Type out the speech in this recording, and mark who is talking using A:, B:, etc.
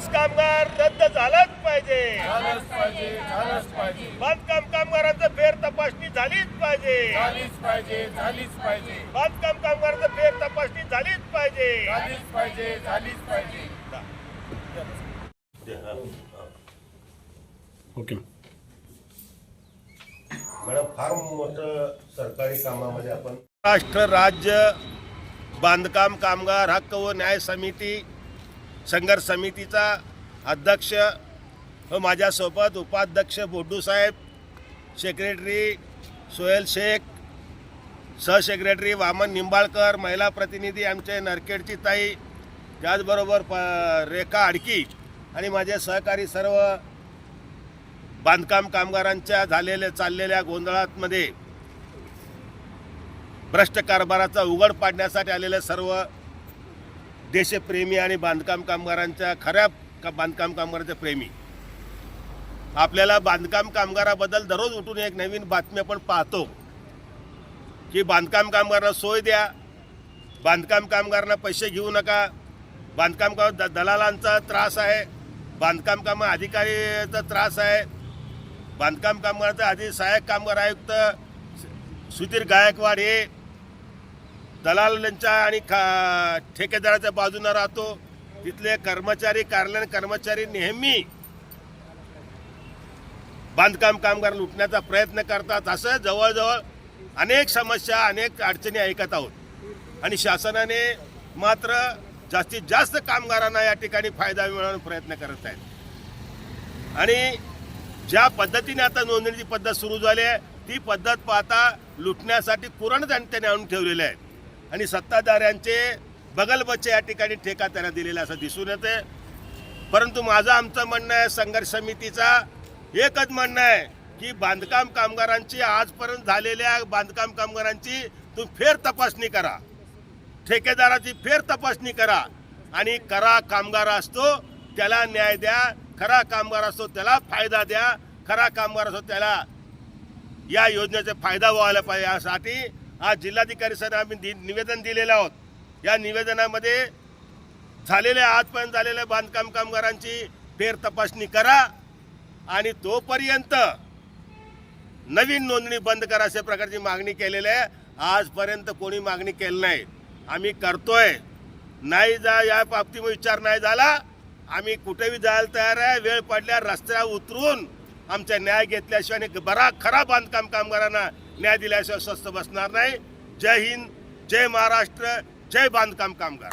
A: रास कामगार रद्द झालाच पाहिजे.
B: झालंच पाहिजे झालंच पाहिजे.
A: बांधकाम कामगारांचं फेर तपासणी झालीच पाहिजे.
B: झालीच पाहिजे झालीच पाहिजे.
A: बांधकाम कामगारांचं फेर तपासणी झालीच पाहिजे.
B: झालीच पाहिजे झालीच पाहिजे.
C: ओके
D: मॅडम फार मोठं सरकारी कामामध्ये आपण
A: महाराष्ट्र राज्य बांधकाम कामगार हक्क व न्याय समिती संघर्ष समितीचा अध्यक्ष व माझ्यासोबत उपाध्यक्ष बोड्डू साहेब सेक्रेटरी सोहेल शेख सहसेक्रेटरी वामन निंबाळकर महिला प्रतिनिधी आमचे नरखेडची ताई त्याचबरोबर प रेखा आडकी आणि माझे सहकारी सर्व बांधकाम कामगारांच्या झालेल्या चाललेल्या गोंधळातमध्ये भ्रष्ट कारभाराचा उघड पाडण्यासाठी आलेले सर्व देशप्रेमी आणि बांधकाम कामगारांच्या खऱ्या का- बांधकाम कामगारांचे प्रेमी. आपल्याला बांधकाम कामगाराबद्दल दररोज उठून एक नवीन बातमी आपण पाहतो. की बांधकाम कामगारांना सोय द्या. बांधकाम कामगारांना पैसे घेऊ नका. बांधकाम काम द- दलालांचा त्रास आहे. बांधकाम काम अधिकारीचा त्रास आहे. बांधकाम कामगारांचा आधी सहाय्यक कामगार आयुक्त सुधीर गायकवाड हे दलालांच्या आणि खा ठेकेदाराच्या बाजूने राहतो. तिथले कर्मचारी कार्यालयीन कर्मचारी नेहमी बांधकाम कामगार लुटण्याचा प्रयत्न करतात. असं जवळजवळ अनेक समस्या अनेक अडचणी ऐकत आहोत. आणि शासनाने मात्र जास्तीत जास्त कामगारांना या ठिकाणी फायदा मिळवण्याचा प्रयत्न करत आहेत. आणि ज्या पद्धतीने आता नोंदणीची पद्धत सुरू झाली आहे ती पद्धत पाहता लुटण्यासाठी कुरण त्यांनी आणून ठेवलेले आहेत. आणि सत्ताधाऱ्यांचे बगलबच्चे या ठिकाणी ठेका त्यांना दिलेला असं दिसून येते परंतु माझं आमचं म्हणणं आहे संघर्ष समितीचा एकच म्हणणं आहे की बांधकाम कामगारांची आजपर्यंत झालेल्या बांधकाम कामगारांची तुम्ही फेर तपासणी करा. ठेकेदाराची फेर तपासणी करा. आणि करा कामगार असतो त्याला न्याय द्या. खरा कामगार असतो त्याला फायदा द्या. खरा कामगार असतो त्याला या योजनेचा फायदा व्हायला पाहिजे यासाठी आज जिल्हाधिकारी सर आम्ही दि- निवेदन दिलेलं आहोत. या निवेदनामध्ये झालेल्या आजपर्यंत झालेल्या बांधकाम कामगारांची फेर तपासणी करा आणि तोपर्यंत नवीन नोंदणी बंद करा अशा प्रकारची मागणी केलेली आहे. आजपर्यंत कोणी मागणी केली नाही. आम्ही करतोय. नाही जा या बाबतीमध्ये विचार नाही झाला. आम्ही कुठेही जायला तयार आहे. वेळ पडल्या रस्त्यावर उतरून आमचा न्याय घेतल्याशिवाय आणि बरा खरा बांधकाम कामगारांना न्याय दिल्याशिवाय स्वस्थ बसणार नाही. जय हिंद जय महाराष्ट्र जय बांधकाम कामगार.